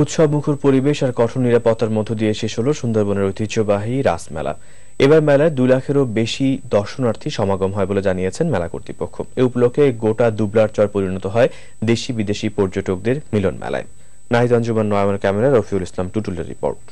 উৎসবমুখর পরিবেশ আর কঠোর নিরাপত্তার মধ্য দিয়ে শেষ হল সুন্দরবনের ঐতিহ্যবাহী রাসমেলা। এবার মেলায় দুই লাখেরও বেশি দর্শনার্থী সমাগম হয় বলে জানিয়েছেন মেলা কর্তৃপক্ষ। এ উপলক্ষে গোটা দুবলার চর পরিণত হয় দেশি বিদেশি পর্যটকদের মিলন মেলায়। নাহিদ অঞ্জুমান নয়মার ক্যামেরা, রফিউল ইসলাম, টুটুলের রিপোর্ট।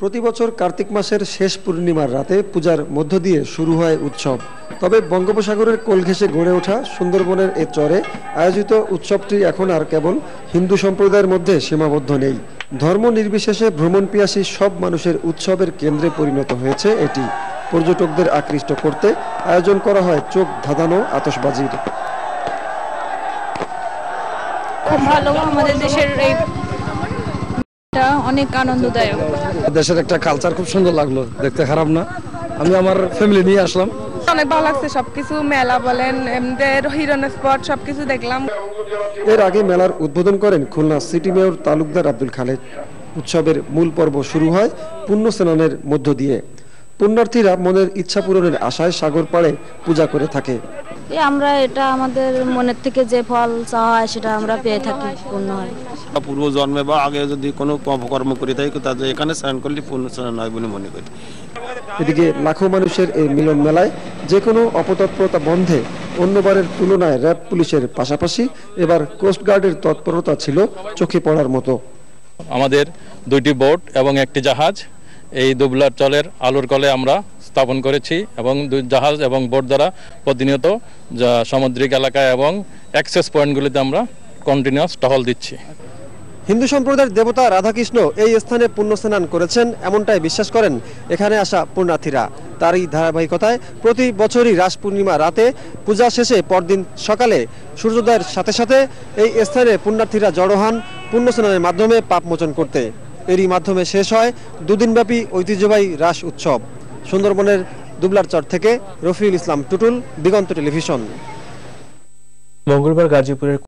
প্রতি বছর কার্তিক মাসের শেষ পূর্ণিমার রাতে পূজার মধ্য দিয়ে শুরু হয় উৎসব। তবে বঙ্গোপসাগরের কোল ঘেঁষে গড়ে ওঠা সুন্দরবনের এ চরে আয়োজিত উৎসবটি এখন আর কেবল হিন্দু সম্প্রদায়ের মধ্যে সীমাবদ্ধ নেই। ধর্ম নির্বিশেষে ভ্রমণ পিয়াসী সব মানুষের উৎসবের কেন্দ্রে পরিণত হয়েছে এটি। পর্যটকদের আকৃষ্ট করতে আয়োজন করা হয় চোখ ধাঁধানো আতসবাজির খুব ভালো আমাদের দেশের এই টা অনেক আনন্দদায়ক। দেশের একটা কালচার খুব সুন্দর লাগল দেখতে খারাপ না। আমি আমার ফ্যামিলি নিয়ে আসলাম। অনেক ভালো লাগছে সবকিছু মেলা বলেন এমদের হিরন স্পট সবকিছু দেখলাম। এর আগে মেলার উদ্বোধন করেন খুলনা সিটি মেয়র তালুকদার আব্দুল খালেদ। উৎসবের মূল পর্ব শুরু হয় পুণ্য স্নানের মধ্য দিয়ে। পুণ্যার্থীরা মনের ইচ্ছা পূরণের আশায় সাগর পাড়ে পূজা করে থাকে। আমরা এটা আমাদের মনের থেকে যে ফল চাওয়া হয় সেটা আমরা পেয়ে থাকি পূর্ণ হয়। পূর্ব জন্মে বা আগে যদি কোনো অপকর্ম করে থাকি তাদের এখানে স্নান করলে পূর্ণ স্নান হয় বলে মনে করি। এদিকে লাখো মানুষের এই মিলন মেলায় যে কোনো অপতৎপরতা বন্ধে অন্যবারের তুলনায় র্যাব পুলিশের পাশাপাশি এবার কোস্টগার্ডের তৎপরতা ছিল চোখে পড়ার মতো। আমাদের দুইটি বোট এবং একটি জাহাজ। এই দুবলার চলের আলোর কলে আমরা স্থাপন করেছি এবং জাহাজ এবং বোট দ্বারা প্রতিনিয়ত সামুদ্রিক এলাকায় এবং অ্যাক্সেস পয়েন্টগুলিতে আমরা কন্টিনিউয়াস টহল দিচ্ছি। হিন্দু সম্প্রদায়ের দেবতা রাধাকৃষ্ণ এই স্থানে পুণ্য স্নান করেছেন, এমনটাই বিশ্বাস করেন এখানে আসা পুণ্যার্থীরা। তারই ধারাবাহিকতায় প্রতি বছরই রাস পূর্ণিমা রাতে পূজা শেষে পরদিন সকালে সূর্যোদয়ের সাথে সাথে এই স্থানে পুণ্যার্থীরা জড়ো হন পুণ্য স্নানের মাধ্যমে পাপ মোচন করতে। এরই মাধ্যমে শেষ হয় দুদিনব্যাপী ঐতিহ্যবাহী রাস উৎসব। সুন্দরবনের দুবলার চর থেকে রফিউল ইসলাম টুটুল, দিগন্ত টেলিভিশন। মঙ্গলবার গাজীপুরের